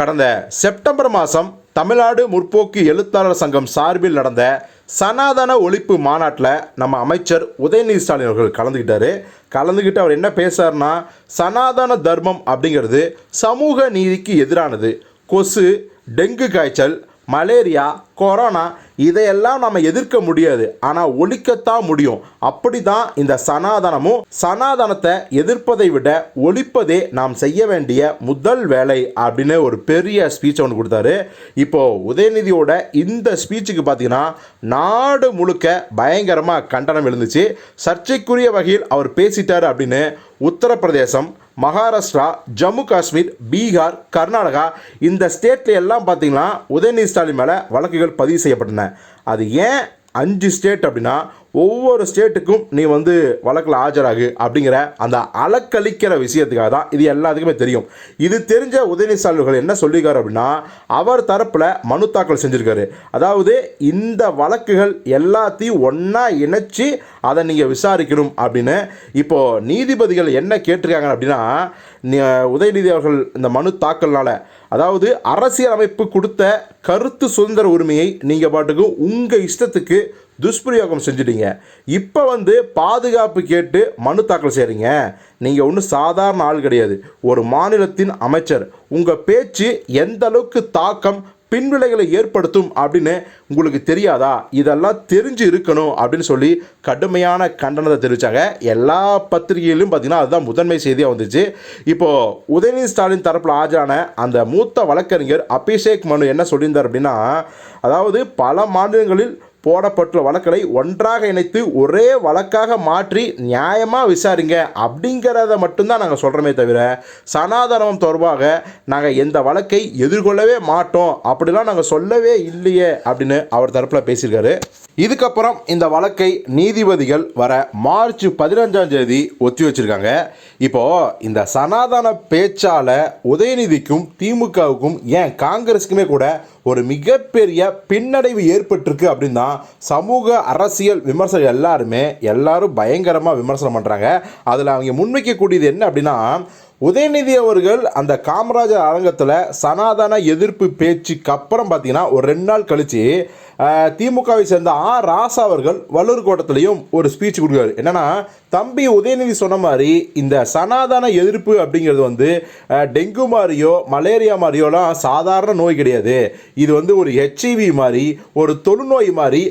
கடந்த செப்டம்பர் மாதம் தமிழ்நாடு முற்போக்கு எழுத்தாளர் சங்கம் சார்பில் நடந்த சனாதன ஒழிப்பு மாநாட்டில் நம்ம அமைச்சர் உதயநிதி ஸ்டாலின் அவர்கள் கலந்துக்கிட்டாரு கலந்துக்கிட்டு அவர் என்ன பேசார்னா சனாதன தர்மம் அப்படிங்கிறது சமூக நீதிக்கு எதிரானது. கொசு டெங்கு காய்ச்சல் மலேரியா கொரோனா இதையெல்லாம் நம்ம எதிர்க்க முடியாது. ஆனால் ஒழிக்கத்தான் முடியும். அப்படி தான் இந்த சனாதனமும் சனாதனத்தை எதிர்ப்பதை விட ஒழிப்பதே நாம் செய்ய வேண்டிய முதல் வேலை அப்படின்னு ஒரு பெரிய ஸ்பீச் ஒன்று கொடுத்தாரு. இப்போது உதயநிதியோட இந்த ஸ்பீச்சுக்கு பார்த்தீங்கன்னா நாடு முழுக்க பயங்கரமாக கண்டனம் எழுந்துச்சு. சர்ச்சைக்குரிய வகையில் அவர் பேசிட்டார் அப்படின்னு உத்தரப்பிரதேசம் மகாராஷ்டிரா ஜம்மு காஷ்மீர் பீகார் கர்நாடகா இந்த ஸ்டேட்ல எல்லாம் பார்த்தீங்கன்னா உதயநிதி ஸ்டாலின் மேலே வழக்குகள் பதிவு செய்யப்பட்டன. அது ஏன் அஞ்சு ஸ்டேட் அப்படின்னா ஒவ்வொரு ஸ்டேட்டுக்கும் நீ வந்து வழக்கில் ஆஜராகு அப்படிங்கிற அந்த அலக்களிக்கிற விஷயத்துக்காக தான் இது எல்லாத்துக்குமே தெரியும். இது தெரிஞ்ச உதயநிதி என்ன சொல்லியிருக்காரு அப்படின்னா அவர் தரப்பில் மனு தாக்கல் செஞ்சுருக்காரு. அதாவது இந்த வழக்குகள் எல்லாத்தையும் ஒன்றா இணைச்சி அதை நீங்கள் விசாரிக்கணும் அப்படின்னு இப்போது நீதிபதிகள் என்ன கேட்டிருக்காங்க அப்படின்னா உதயநிதி அவர்கள் இந்த மனு தாக்கல்னால. அதாவது அரசியல் அமைப்பு கொடுத்த கருத்து சுதந்திர உரிமையை நீங்கள் பாட்டுக்கு உங்கள் இஷ்டத்துக்கு துஷ்பிரயோகம் செஞ்சுட்டீங்க. இப்போ வந்து பாதுகாப்பு கேட்டு மனு தாக்கல் செய்கிறீங்க நீங்கள் ஒன்றும் சாதாரண ஆள் கிடையாது. ஒரு மாநிலத்தின் அமைச்சர். உங்கள் பேச்சு எந்த அளவுக்கு தாக்கம் பின்விளைகளை ஏற்படுத்தும் அப்படின்னு உங்களுக்கு தெரியாதா? இதெல்லாம் தெரிஞ்சு இருக்கணும் அப்படின்னு சொல்லி கடுமையான கண்டனத்தை தெரிவித்தாங்க எல்லா பத்திரிகையிலும் பார்த்தீங்கன்னா அதுதான் முதன்மை செய்தியாக வந்துச்சு. இப்போது உதயநிதி ஸ்டாலின் தரப்பில் ஆஜரான அந்த மூத்த வழக்கறிஞர் அபிஷேக் மனு என்ன சொல்லியிருந்தார் அப்படின்னா அதாவது பல மாநிலங்களில் போடப்பட்டுள்ள வழக்குகளை ஒன்றாக இணைத்து ஒரே வழக்காக மாற்றி நியாயமாக விசாரிங்க அப்படிங்கிறத மட்டும்தான் நாங்கள் சொல்கிறோமே தவிர சனாதனம் தொடர்பாக நாங்கள் எந்த வழக்கை எதிர்கொள்ளவே மாட்டோம் அப்படிலாம் நாங்கள் சொல்லவே இல்லையே அப்படின்னு அவர் தரப்பில் பேசியிருக்காரு. இதுக்கப்புறம் இந்த வழக்கை நீதிபதிகள் வர மார்ச் பதினஞ்சாம் தேதி ஒத்தி வச்சிருக்காங்க. இப்போ இந்த சனாதன பேச்சால உதயநிதிக்கும் திமுகவுக்கும் ஏன் காங்கிரஸுக்குமே கூட ஒரு மிகப்பெரிய பின்னடைவு ஏற்பட்டிருக்கு அப்படின்னு தான் சமூக அரசியல் விமர்சகர் எல்லாருமே எல்லாரும் பயங்கரமாக விமர்சனம் பண்ணுறாங்க அதில் அவங்க முன்வைக்கக்கூடியது என்ன அப்படின்னா உதயநிதி அவர்கள் அந்த காமராஜர் அரங்கத்தில் சனாதன எதிர்ப்பு பேச்சுக்கு அப்புறம் பார்த்தீங்கன்னா ஒரு ரெண்டு நாள் கழித்து திமுகவை சேர்ந்த ஆ. ராசா அவர்கள் வள்ளூர் கோட்டத்திலையும் ஒரு ஸ்பீச் கொடுக்குறாரு. என்னென்னா தம்பி உதயநிதி சொன்ன மாதிரி இந்த சனாதன எதிர்ப்பு அப்படிங்கிறது வந்து டெங்கு மாதிரியோ மலேரியா மாதிரியோலாம் சாதாரண நோய் கிடையாது. இது வந்து ஒரு ஹெச்ஐவி மாதிரி ஒரு தொழுநோய் மாதிரி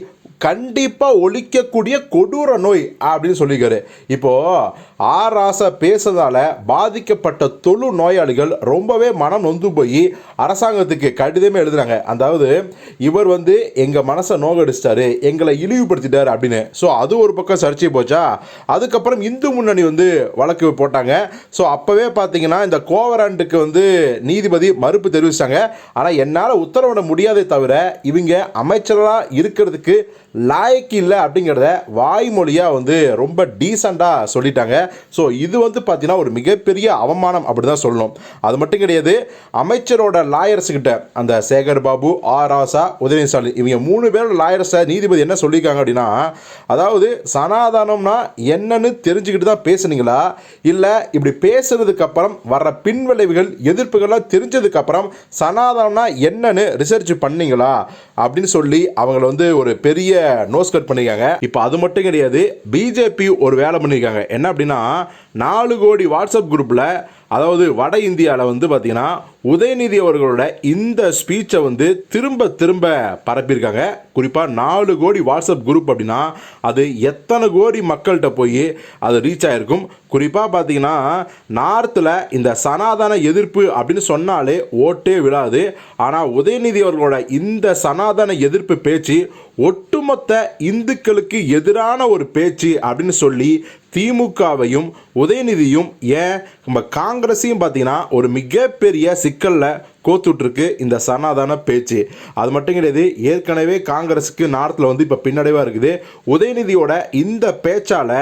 கண்டிப்பாக ஒழிக்கக்கூடிய கொடூர நோய் அப்படின்னு சொல்லியிருக்காரு. இப்போது ஆர் பேசுறதால பாதிக்கப்பட்ட தொழு நோயாளிகள் ரொம்பவே மனம் நொந்து போய் அரசாங்கத்துக்கு கடிதமே எழுதுறாங்க. அதாவது இவர் வந்து எங்கள் மனசை நோகடிச்சிட்டாரு எங்களை இழிவுபடுத்திட்டார் அப்படின்னு. ஸோ அது ஒரு பக்கம் சர்ச்சை போச்சா? அதுக்கப்புறம் இந்து முன்னணி வந்து வழக்கு போட்டாங்க. ஸோ அப்போவே பார்த்தீங்கன்னா இந்த கோவராண்டுக்கு வந்து நீதிபதி மறுப்பு தெரிவிச்சாங்க. ஆனால் என்னால் உத்தரவிட முடியாதே தவிர இவங்க அமைச்சராக இருக்கிறதுக்கு லாயக்கு இல்லை அப்படிங்கிறத வாய்மொழியாக வந்து ரொம்ப டீசெண்டாக சொல்லிட்டாங்க. ஸோ இது வந்து பார்த்தீங்கன்னா ஒரு மிகப்பெரிய அவமானம் அப்படி தான் சொல்லணும். அது மட்டும் கிடையாது அமைச்சரோட லாயர்ஸ் கிட்ட அந்த சேகர் பாபு ஆர் ராசா உதயநிதி ஸ்டாலின் இவங்க மூணு பேரோட லாயர்ஸை நீதிபதி என்ன சொல்லியிருக்காங்க அப்படின்னா அதாவது சனாதானம்னா என்னன்னு தெரிஞ்சுக்கிட்டு தான் பேசுனீங்களா? இல்லை இப்படி பேசுறதுக்கு அப்புறம் வர்ற பின்விளைவுகள் எதிர்ப்புகள்லாம் தெரிஞ்சதுக்கு அப்புறம் சனாதனம்னா என்னன்னு ரிசர்ச் பண்ணீங்களா? அப்படின்னு சொல்லி அவங்கள வந்து ஒரு பெரிய நோஸ் கட் பண்ணியிருக்காங்க. இப்போ அது மட்டும் கிடையாது பிஜேபி ஒரு வேலை பண்ணியிருக்காங்க. என்ன அப்படின்னா நாலு கோடி வாட்ஸ்அப் குரூப்பில் அதாவது வட இந்தியாவில் வந்து பார்த்திங்கன்னா உதயநிதி அவர்களோட இந்த ஸ்பீச்சை வந்து திரும்ப திரும்ப பரப்பியிருக்காங்க. குறிப்பாக நாலு கோடி வாட்ஸ்அப் குரூப் அப்படின்னா அது எத்தனை கோடி மக்கள்கிட்ட போய் அது ரீச் ஆகிருக்கும் குறிப்பாக பார்த்தீங்கன்னா நார்த்தில் இந்த சனாதன எதிர்ப்பு அப்படின்னு சொன்னாலே ஓட்டே விழாது. ஆனால் உதயநிதி அவர்களோட இந்த சனாதன எதிர்ப்பு பேச்சு ஒட்டுமொத்த இந்துக்களுக்கு எதிரான ஒரு பேச்சு அப்படின்னு சொல்லி திமுகவையும் உதயநிதியும் ஏன் நம்ம காங்கிரஸையும் பார்த்தீங்கன்னா ஒரு மிகப்பெரிய சிக்கலில் கோத்துட்ருக்கு இந்த சனாதன பேச்சு. அது மட்டும் கிடையாது ஏற்கனவே காங்கிரஸுக்கு நார்த்தில் வந்து இப்போ பின்னடைவாக இருக்குது. உதயநிதியோட இந்த பேச்சால்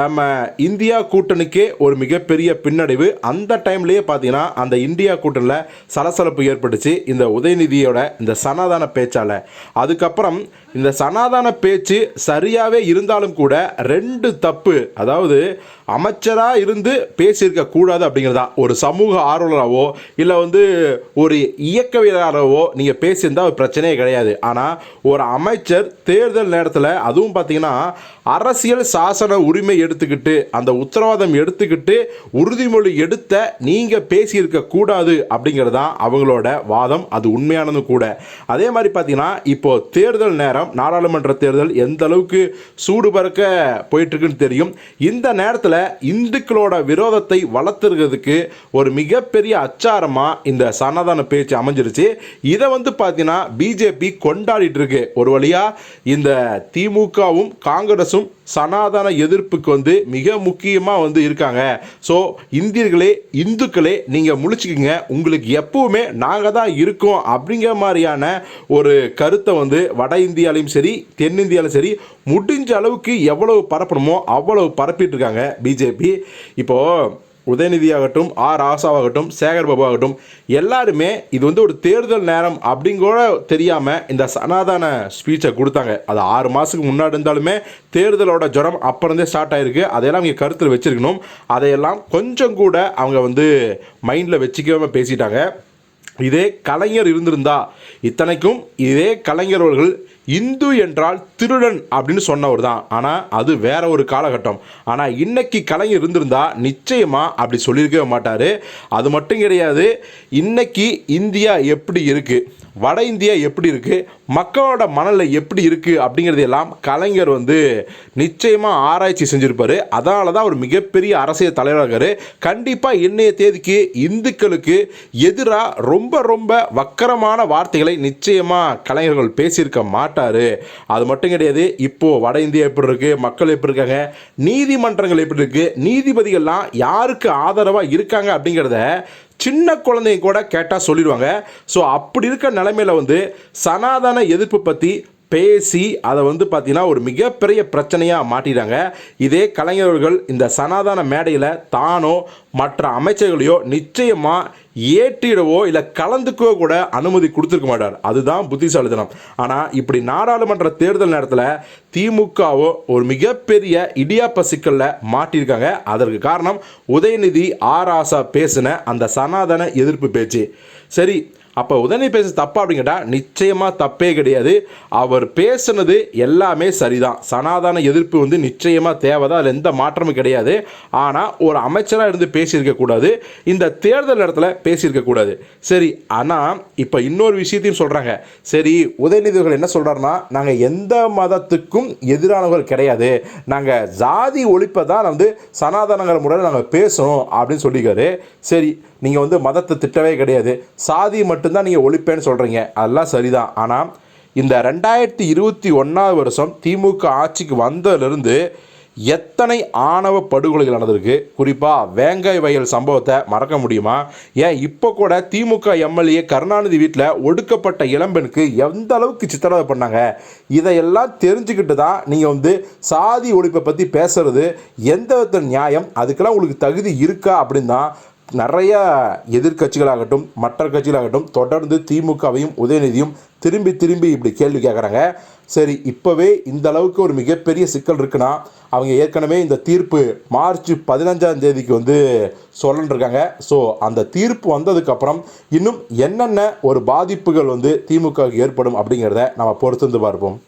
நம்ம இந்தியா கூட்டணிக்கே ஒரு மிகப்பெரிய பின்னடைவு. அந்த டைம்லேயே பார்த்தீங்கன்னா அந்த இந்தியா கூட்டணியில் சலசலப்பு ஏற்பட்டுச்சு. இந்த உதயநிதியோட இந்த சனாதன பேச்சால். அதுக்கப்புறம் இந்த சனாதன பேச்சு சரியாகவே இருந்தாலும் கூட ரெண்டு தப்பு. அதாவது அமைச்சராக இருந்து பேசியிருக்க கூடாது அப்படிங்கிறதா. ஒரு சமூக ஆர்வலராகவோ இல்லை வந்து ஒரு இயக்கவியலாளரவோ நீங்கள் பேசியிருந்தால் ஒரு பிரச்சனையே கிடையாது. ஆனால் ஒரு அமைச்சர் தேர்தல் நேரத்தில் அதுவும் பார்த்தீங்கன்னா அரசியல் சாசன உரிமை எடுத்துக்கிட்டு அந்த உத்தரவாதம் எடுத்துக்கிட்டு உறுதிமொழி எடுத்த நீங்கள் பேசியிருக்க கூடாது அப்படிங்கிறது தான் அவங்களோட வாதம். அது உண்மையானதும் கூட. அதே மாதிரி பார்த்தீங்கன்னா இப்போ தேர்தல் நேரம் நாடாளுமன்ற தேர்தல் எந்த அளவுக்கு சூடு பறக்க போயிட்டுருக்குன்னு தெரியும். இந்த நேரத்தில் இந்துக்களோட விரோதத்தை வளர்த்துறதுக்கு ஒரு மிகப்பெரிய அச்சாரமாக இந்த சமாதான பேச்சு அமைஞ்சிருச்சு. இதை வந்து பார்த்தீங்கன்னா பிஜேபி கொண்டாடிட்டு இருக்கு ஒரு வழியாக இந்த திமுகவும் காங்கிரஸும் சனாதன எதிர்ப்புக்கு வந்து மிக முக்கியமாக வந்து இருக்காங்க. ஸோ இந்தியர்களே இந்துக்களே நீங்கள் முழிச்சுக்கிங்க. உங்களுக்கு எப்பவுமே நாங்கள் தான் இருக்கோம் அப்படிங்கிற மாதிரியான ஒரு கருத்தை வந்து வட இந்தியாலையும் சரி தென்னிந்தியாலும் சரி முடிஞ்ச அளவுக்கு எவ்வளவு பரப்பணுமோ அவ்வளவு பரப்பிட்டு இருக்காங்க பிஜேபி. இப்போது உதயநிதி ஆகட்டும் ஆர். ஆசாவாகட்டும் சேகர் பாபு ஆகட்டும் எல்லாருமே இது வந்து ஒரு தேர்தல் நேரம் அப்படிங்கூட தெரியாமல் இந்த சனாதான ஸ்பீச்சை கொடுத்தாங்க. அது ஆறு மாதத்துக்கு முன்னாடி இருந்தாலுமே தேர்தலோட ஜுரம் அப்புறந்தே ஸ்டார்ட் ஆயிருக்கு. அதையெல்லாம் இங்கே கருத்தில் வச்சிருக்கணும். அதையெல்லாம் கொஞ்சம் கூட அவங்க வந்து மைண்டில் வச்சுக்காமல் பேசிட்டாங்க. இதே கலைஞர் இருந்திருந்தா இத்தனைக்கும் இதே கலைஞர் அவர்கள் இந்து என்றால் திருடன் அப்படின்னு சொன்னவர் தான் ஆனால் அது வேற ஒரு காலகட்டம். ஆனால் இன்னைக்கு கலைஞர் இருந்திருந்தா நிச்சயமாக அப்படி சொல்லியிருக்கவே மாட்டார். அது மட்டும் கிடையாது இன்னைக்கு இந்தியா எப்படி இருக்குது வட இந்தியா எப்படி இருக்குது மக்களோட மனநிலை எப்படி இருக்குது அப்படிங்கிறதையெல்லாம் கலைஞர் வந்து நிச்சயமாக ஆராய்ச்சி செஞ்சுருப்பார். அதனால தான் ஒரு மிகப்பெரிய அரசியல் தலைவராக கண்டிப்பாக இன்றைய தேதிக்கு இந்துக்களுக்கு எதிராக ரொம்ப ரொம்ப வக்கரமான வார்த்தைகளை நிச்சயமாக கலைஞர்கள் பேசியிருக்க மாட்டார் அது மட்டும் கிடையாது இப்போது வட இந்தியா எப்படி இருக்குது மக்கள் எப்படி இருக்காங்க நீதிமன்றங்கள் எப்படி இருக்குது நீதிபதிகள்லாம் யாருக்கு ஆதரவாக இருக்காங்க அப்படிங்கிறத சின்ன குழந்தைங்க கூட கேட்டால் சொல்லிடுவாங்க. ஸோ அப்படி இருக்க நிலைமையில் வந்து சனாதன எதிர்ப்பு பற்றி பேசி அதை வந்து பார்த்தீங்கன்னா ஒரு மிகப்பெரிய பிரச்சனையாக மாட்டிடுறாங்க இதே கலைஞர்கள் இந்த சனாதன மேடையில் தானோ மற்ற அமைச்சர்களையோ நிச்சயமாக ஏற்றிடவோ இல்லை கலந்துக்கோ கூட அனுமதி கொடுத்துருக்க மாட்டார். அதுதான் புத்திசாலித்தனம். ஆனால் இப்படி நாடாளுமன்ற தேர்தல் நேரத்தில் திமுகவோ ஒரு மிகப்பெரிய இடியாப்ப சிக்கலில் மாட்டியிருக்காங்க. அதற்கு காரணம் உதயநிதி ஆர் ஆசா பேசின அந்த சனாதன எதிர்ப்பு பேச்சு. சரி அப்போ உதயநிதி பேச தப்பா அப்படின்னு கேட்டால் நிச்சயமாக தப்பே கிடையாது. அவர் பேசுனது எல்லாமே சரிதான். சனாதன எதிர்ப்பு வந்து நிச்சயமாக தேவைதான். அதில் எந்த மாற்றமும் கிடையாது. ஆனால் ஒரு அமைச்சராக இருந்து பேசியிருக்கக்கூடாது இந்த தேர்தல் இடத்துல பேசியிருக்கக்கூடாது சரி ஆனால் இப்போ இன்னொரு விஷயத்தையும் சொல்கிறாங்க சரி உதயநிதி அவர்கள் என்ன சொல்கிறாருன்னா நாங்கள் எந்த மதத்துக்கும் எதிரானவர்கள் கிடையாது. நாங்கள் ஜாதி ஒழிப்பை தான் வந்து சனாதனங்கிற முறையில் நாங்கள் பேசணும் அப்படின்னு சொல்லியிருக்காரு. சரி நீங்கள் வந்து மதத்தை திட்டவே கிடையாது. சாதி மட்டும்தான் நீங்கள் ஒழிப்பேன்னு சொல்கிறீங்க அதெல்லாம் சரிதான். ஆனால் இந்த ரெண்டாயிரத்தி இருபத்தி ஒன்றாவது வருஷம் திமுக ஆட்சிக்கு வந்ததுலேருந்து எத்தனை ஆணவ படுகொலைகள் நடந்திருக்கு? குறிப்பாக வேங்காய் வயல் சம்பவத்தை மறக்க முடியுமா? ஏன் இப்போ கூட திமுக எம்எல்ஏ கருணாநிதி வீட்டில் ஒடுக்கப்பட்ட இளம்பெண்ணுக்கு எந்த அளவுக்கு சித்திரவதை பண்ணாங்க? இதையெல்லாம் தெரிஞ்சுக்கிட்டு தான் நீங்கள் வந்து சாதி ஒழிப்பை பற்றி பேசுறது எந்த வித நியாயம்? அதுக்கெல்லாம் உங்களுக்கு தகுதி இருக்கா அப்படின்னு தான் நிறைய எதிர்கட்சிகளாகட்டும் மற்ற கட்சிகளாகட்டும் தொடர்ந்து திமுகவையும் உதயநிதியும் திரும்பி திரும்பி இப்படி கேள்வி கேட்குறாங்க சரி இப்போவே இந்த அளவுக்கு ஒரு மிகப்பெரிய சிக்கல் இருக்குன்னா அவங்க ஏற்கனவே இந்த தீர்ப்பு மார்ச் பதினஞ்சாம் தேதிக்கு வந்து சொல்லன்னு ஸோ அந்த தீர்ப்பு வந்ததுக்கப்புறம் இன்னும் என்னென்ன ஒரு பாதிப்புகள் வந்து திமுகவுக்கு ஏற்படும் அப்படிங்கிறத நம்ம பொறுத்து வந்து பார்ப்போம்.